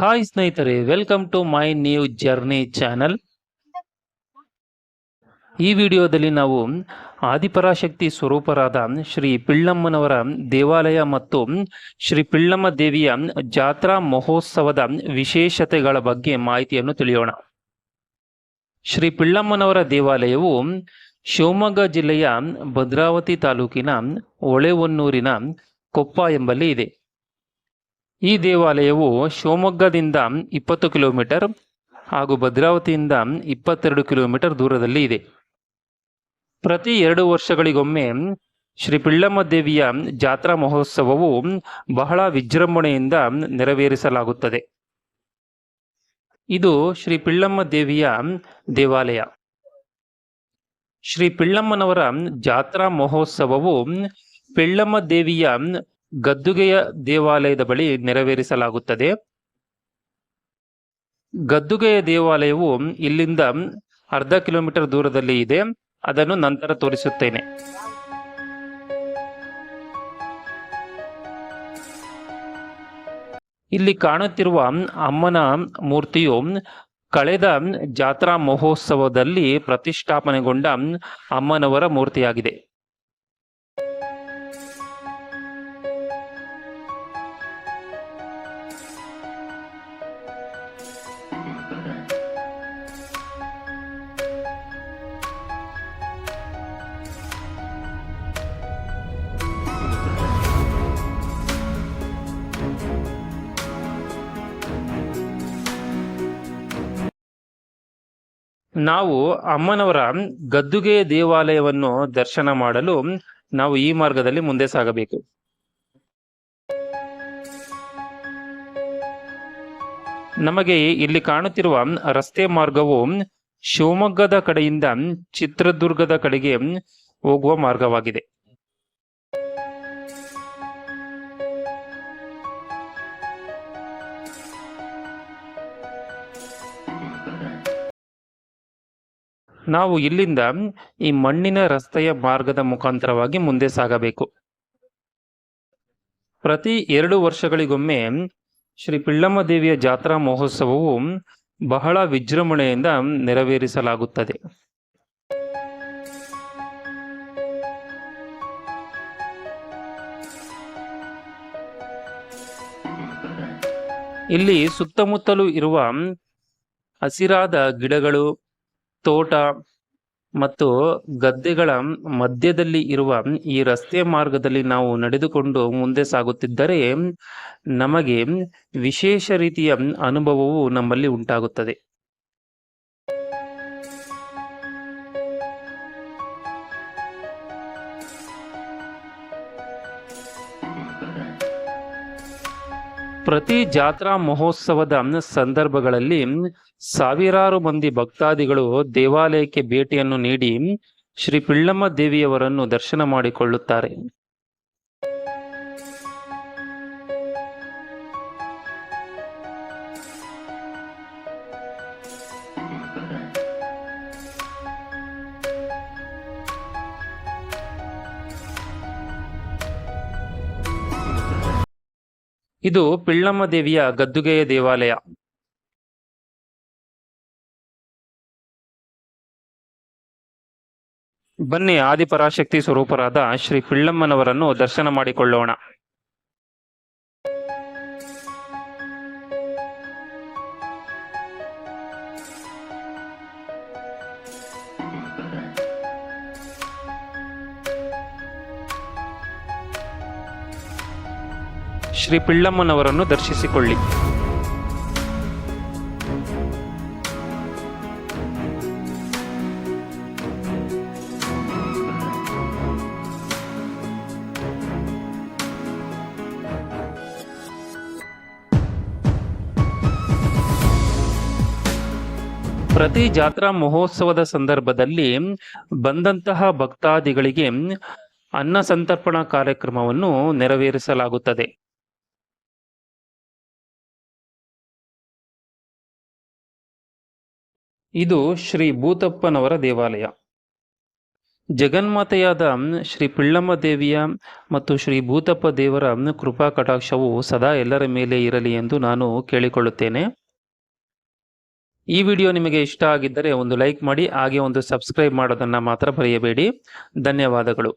Hi ಸ್ನೇಹಿತರೆ welcome to my new journey channel ಈ ವಿಡಿಯೋದಲ್ಲಿ ನಾವು ಆದಿಪರಾಶಕ್ತಿ ಸ್ವರೂಪರಾದ ಶ್ರೀ ಪಿಳ್ಳಮ್ಮನವರ ದೇವಾಲಯ ಮತ್ತು ಶ್ರೀ ಪಿಳ್ಳಮ್ಮ ದೇವಿಯ ಜಾತ್ರಾ ಮಹೋತ್ಸವದ ವಿಶೇಷತೆಗಳ ಬಗ್ಗೆ ಮಾಹಿತಿಯನ್ನು ತಿಳಿಯೋಣ. ಶ್ರೀ ಪಿಳ್ಳಮ್ಮನವರ ದೇವಾಲಯವು ಶಿವಮೊಗ್ಗ ಜಿಲ್ಲೆಯ ಭದ್ರಾವತಿ ತಾಲೂಕಿನ ಹೊಳೆಹೊನ್ನೂರಿನ ಕೊಪ್ಪ ಎಂಬಲ್ಲಿ ಇದೆ. ಈ ದೇವಾಲಯವು ಶಿವಮೊಗ್ಗದಿಂದ ಇಪ್ಪತ್ತು ಕಿಲೋಮೀಟರ್ ಹಾಗೂ ಭದ್ರಾವತಿಯಿಂದ ಇಪ್ಪತ್ತೆರಡು ಕಿಲೋಮೀಟರ್ ದೂರದಲ್ಲಿ ಇದೆ. ಪ್ರತಿ ಎರಡು ವರ್ಷಗಳಿಗೊಮ್ಮೆ ಶ್ರೀ ಪಿಳ್ಳಮ್ಮ ದೇವಿಯ ಜಾತ್ರಾ ಮಹೋತ್ಸವವು ಬಹಳ ವಿಜೃಂಭಣೆಯಿಂದ ನೆರವೇರಿಸಲಾಗುತ್ತದೆ. ಇದು ಶ್ರೀ ಪಿಳ್ಳಮ್ಮ ದೇವಿಯ ದೇವಾಲಯ. ಶ್ರೀ ಪಿಳ್ಳಮ್ಮನವರ ಜಾತ್ರಾ ಮಹೋತ್ಸವವು ಪಿಳ್ಳಮ್ಮ ದೇವಿಯ ಗದ್ದುಗೆಯ ದೇವಾಲಯದ ಬಳಿ ನೆರವೇರಿಸಲಾಗುತ್ತದೆ. ಗದ್ದುಗೆಯ ದೇವಾಲಯವು ಇಲ್ಲಿಂದ ಅರ್ಧ ಕಿಲೋಮೀಟರ್ ದೂರದಲ್ಲಿ ಇದೆ. ಅದನ್ನು ನಂತರ ತೋರಿಸುತ್ತೇನೆ. ಇಲ್ಲಿ ಕಾಣುತ್ತಿರುವ ಅಮ್ಮನ ಮೂರ್ತಿಯು ಕಳೆದ ಜಾತ್ರಾ ಮಹೋತ್ಸವದಲ್ಲಿ ಪ್ರತಿಷ್ಠಾಪನೆಗೊಂಡ ಅಮ್ಮನವರ ಮೂರ್ತಿಯಾಗಿದೆ. ನಾವು ಅಮ್ಮನವರ ಗದ್ದುಗೆ ದೇವಾಲಯವನ್ನು ದರ್ಶನ ಮಾಡಲು ನಾವು ಈ ಮಾರ್ಗದಲ್ಲಿ ಮುಂದೆ ಸಾಗಬೇಕು. ನಮಗೆ ಇಲ್ಲಿ ಕಾಣುತ್ತಿರುವ ರಸ್ತೆ ಮಾರ್ಗವು ಶಿವಮೊಗ್ಗದ ಕಡೆಯಿಂದ ಚಿತ್ರದುರ್ಗದ ಕಡೆಗೆ ಹೋಗುವ ಮಾರ್ಗವಾಗಿದೆ. ನಾವು ಇಲ್ಲಿಂದ ಈ ಮಣ್ಣಿನ ರಸ್ತೆಯ ಮಾರ್ಗದ ಮುಖಾಂತರವಾಗಿ ಮುಂದೆ ಸಾಗಬೇಕು. ಪ್ರತಿ ಎರಡು ವರ್ಷಗಳಿಗೊಮ್ಮೆ ಶ್ರೀ ಪಿಳ್ಳಮ್ಮ ದೇವಿಯ ಜಾತ್ರಾ ಮಹೋತ್ಸವವು ಬಹಳ ವಿಜೃಂಭಣೆಯಿಂದ ನೆರವೇರಿಸಲಾಗುತ್ತದೆ. ಇಲ್ಲಿ ಸುತ್ತಮುತ್ತಲೂ ಇರುವ ಹಸಿರಾದ ಗಿಡಗಳು ತೋಟ ಮತ್ತು ಗದ್ದೆಗಳ ಮಧ್ಯದಲ್ಲಿ ಇರುವ ಈ ರಸ್ತೆ ಮಾರ್ಗದಲ್ಲಿ ನಾವು ನಡೆದುಕೊಂಡು ಮುಂದೆ ಸಾಗುತ್ತಿದ್ದರೆ ನಮಗೆ ವಿಶೇಷ ರೀತಿಯ ಅನುಭವವು ನಮ್ಮಲ್ಲಿ ಉಂಟಾಗುತ್ತದೆ. ಪ್ರತಿ ಜಾತ್ರಾ ಮಹೋತ್ಸವದ ಸಂದರ್ಭಗಳಲ್ಲಿ ಸಾವಿರಾರು ಮಂದಿ ಭಕ್ತಾದಿಗಳು ದೇವಾಲಯಕ್ಕೆ ಭೇಟಿಯನ್ನು ನೀಡಿ ಶ್ರೀ ಪಿಳ್ಳಮ್ಮ ದೇವಿಯವರನ್ನು ದರ್ಶನ ಮಾಡಿಕೊಳ್ಳುತ್ತಾರೆ. ಇದು ಪಿಳ್ಳಮ್ಮ ದೇವಿಯ ಗದ್ದುಗೆಯ ದೇವಾಲಯ. ಬನ್ನಿ ಆದಿಪರಾಶಕ್ತಿ ಸ್ವರೂಪರಾದ ಶ್ರೀ ಪಿಳ್ಳಮ್ಮನವರನ್ನು ದರ್ಶನ ಮಾಡಿಕೊಳ್ಳೋಣ. ಶ್ರೀ ಪಿಳ್ಳಮ್ಮನವರನ್ನು ದರ್ಶಿಸಿಕೊಳ್ಳಿ. ಪ್ರತಿ ಜಾತ್ರಾ ಮಹೋತ್ಸವದ ಸಂದರ್ಭದಲ್ಲಿ ಬಂದಂತಹ ಭಕ್ತಾದಿಗಳಿಗೆ ಅನ್ನ ಸಂತರ್ಪಣಾ ಕಾರ್ಯಕ್ರಮವನ್ನು ನೆರವೇರಿಸಲಾಗುತ್ತದೆ. ಇದು ಶ್ರೀ ಭೂತಪ್ಪನವರ ದೇವಾಲಯ. ಜಗನ್ಮಾತೆಯಾದ ಶ್ರೀ ಪಿಳ್ಳಮ್ಮ ದೇವಿಯ ಮತ್ತು ಶ್ರೀ ಭೂತಪ್ಪ ದೇವರ ಕೃಪಾ ಕಟಾಕ್ಷವು ಸದಾ ಎಲ್ಲರ ಮೇಲೆ ಇರಲಿ ಎಂದು ನಾನು ಕೇಳಿಕೊಳ್ಳುತ್ತೇನೆ. ಈ ವಿಡಿಯೋ ನಿಮಗೆ ಇಷ್ಟ ಆಗಿದ್ದರೆ ಒಂದು ಲೈಕ್ ಮಾಡಿ, ಹಾಗೆ ಒಂದು ಸಬ್ಸ್ಕ್ರೈಬ್ ಮಾಡೋದನ್ನು ಮಾತ್ರ ಬರೆಯಬೇಡಿ ಧನ್ಯವಾದಗಳು.